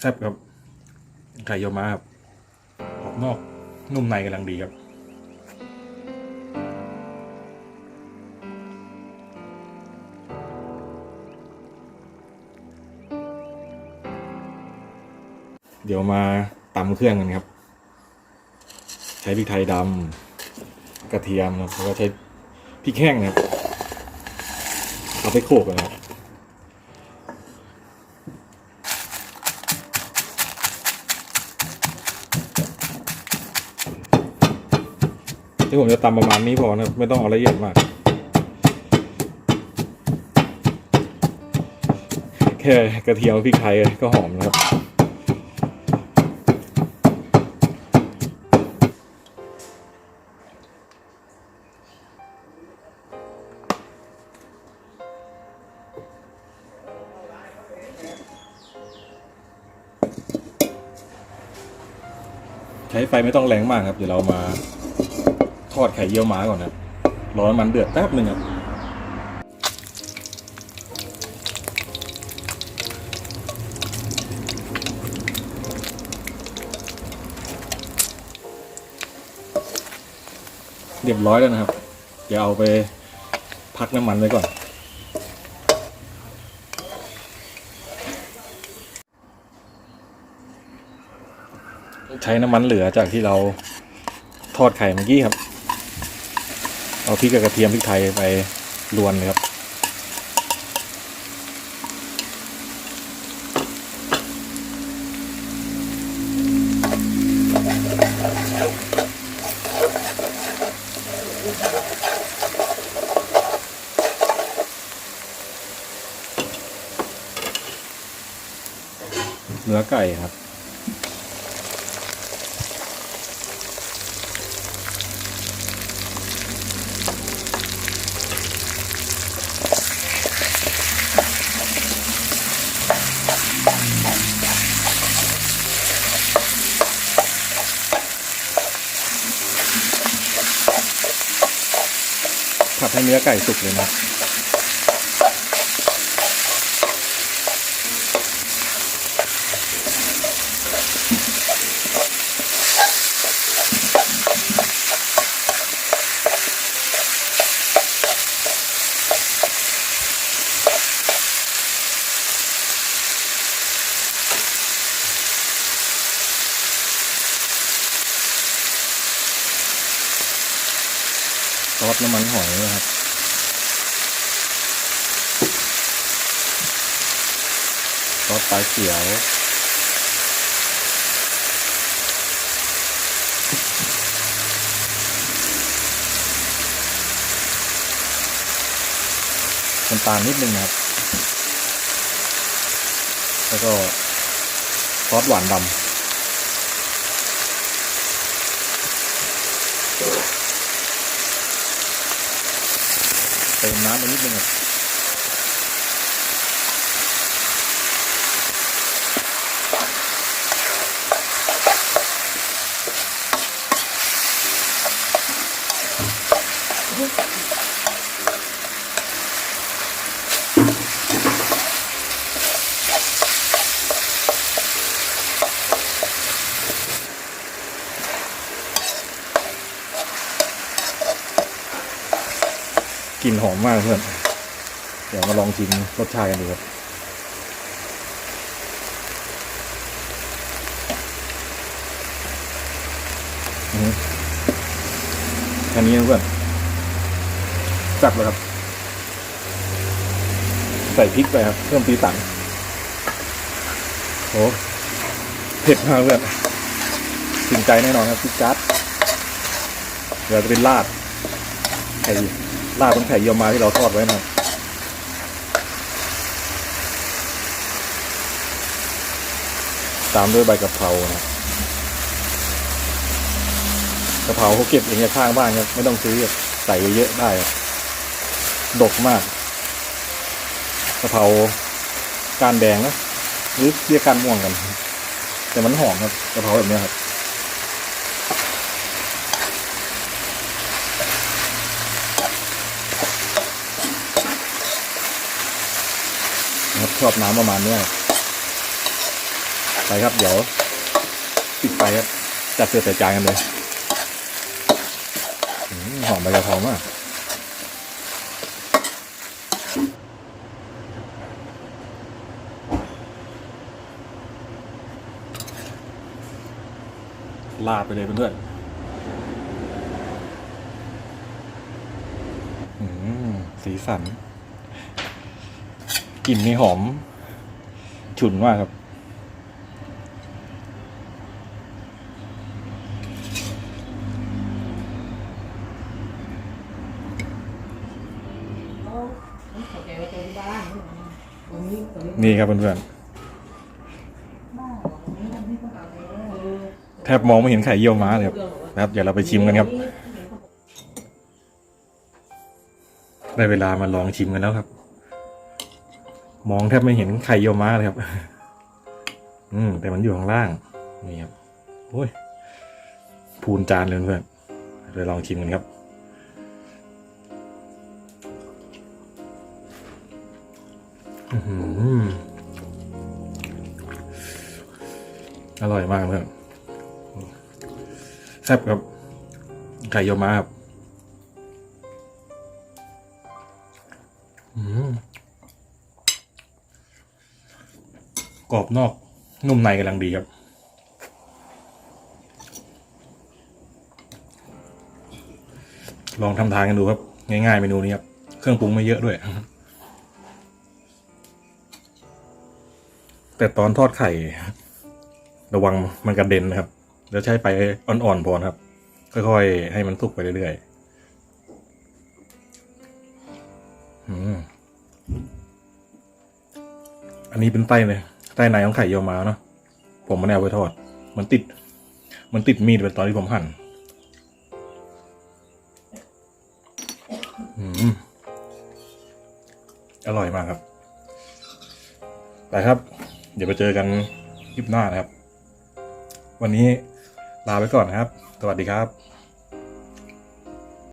แซ่บครับ ไข่เยี่ยวม้าครับออกนอกนุ่มในกำลังดีครับเดี๋ยวมาตำเครื่องกันครับ ใช้พริกไทยดำกระเทียมครับแล้วก็ใช้พริกแห้งนะครับ เอาไปโขลกกันนะครับ ที่ผมจะตำประมาณนี้พอนะครับไม่ต้องเอาละเอียดมาก แค่กระเทียมพริกไทยก็หอมนะครับ ใช้ไฟไม่ต้องแรงมากครับ เดี๋ยวเรามา อดไข่เยี่ยวม้าก่อนนะครับรอน้ำมันเดือดแป๊บหนึ่งครับเรียบร้อยแล้วนะครับ เดี๋ยวเอาไปพักน้ำมันไว้ก่อน ใช้น้ำมันเหลือจากที่เราทอดไข่เมื่อกี้ครับ เอาพริกกับกระเทียมพริกไทยไปรวนเลยครับ เนื้อไก่ครับ ให้เนื้อไก่สุกเลยนะ ซอสน้ำมันหอยนะครับซอสปลาเขียวน้ำตาลนิดนึงนะครับ แล้วก็ซอสหวานดำ เติมน้ำไปนิดนึงครับ ลิ่นหอมมากเพื่อน เดี๋ยวมาลองชิมรสชาติกันดูครับอือหือแค่นี้นะเพื่อน จัดเลยครับ ใส่พริกไปครับ เพิ่มสีสันโอ้เผ็ดมากเพื่อนถึงใจแน่นอนครับพิกจัดเดี๋ยวจะเป็นลาดไข่ ลาดบนไข่เยี่ยวมาที่เราทอดไว้นะตามด้วยใบกะเพรานะครับกะเพราเขาเก็บเองจากข้างบ้านครับไม่ต้องซื้อใส่เยอะๆได้ดกมากกะเพรากานแดงนะหรือเรียกกานม่วงกัน แต่มันหอมครับกะเพราแบบเนี้ยครับ นะครับ ชอบน้ำประมาณนี้ไปครับ เดี๋ยวปิดไฟครับจัดเสือแต่จานกันเลยหอมใบกะเพรามากลาดไปเลยเพื่อนๆสีสัน กลิ่นนี่หอม ฉุนมากครับ นี่ครับเพื่อนๆแทบมองไม่เห็นไข่เยี่ยวม้าเลยครับนะครับ เดี๋ยวเราไปชิมกันครับ ได้เวลามาลองชิมกันแล้วครับ มองแทบไม่เห็นไข่เยี่ยวม้าเลยครับ อืม แต่มันอยู่ข้างล่าง นี่ครับโอ้ยพูนจานเลยเพื่อนเดี๋ยวลองชิมกันครับอื้อหือร่อยมากเพื่อนแซ่บครับ ไข่เยี่ยวม้าครับ กรอบนอกนุ่มในกำลังดีครับ ลองทำทานกันดูครับ ง่ายๆเมนูนี้ครับ เครื่องปรุงไม่เยอะด้วย แต่ตอนทอดไข่ ระวังมันกระเด็นนะครับเดี๋ยวใช้ไปอ่อนๆพอครับ ค่อยๆ ให้มันสุกไปเรื่อยๆอันนี้เป็นไตเลย ไต้ในของไข่เยี่ยวม้าเนาะผมม่ได้เอาไปทอด มันติด มันติดมีดเป็นตอนที่ผมหั่นอืมอร่อยมากครับไปครับ เดี๋ยวไปเจอกันคลิปหน้านะครับ วันนี้ลาไปก่อนนะครับ สวัสดีครับ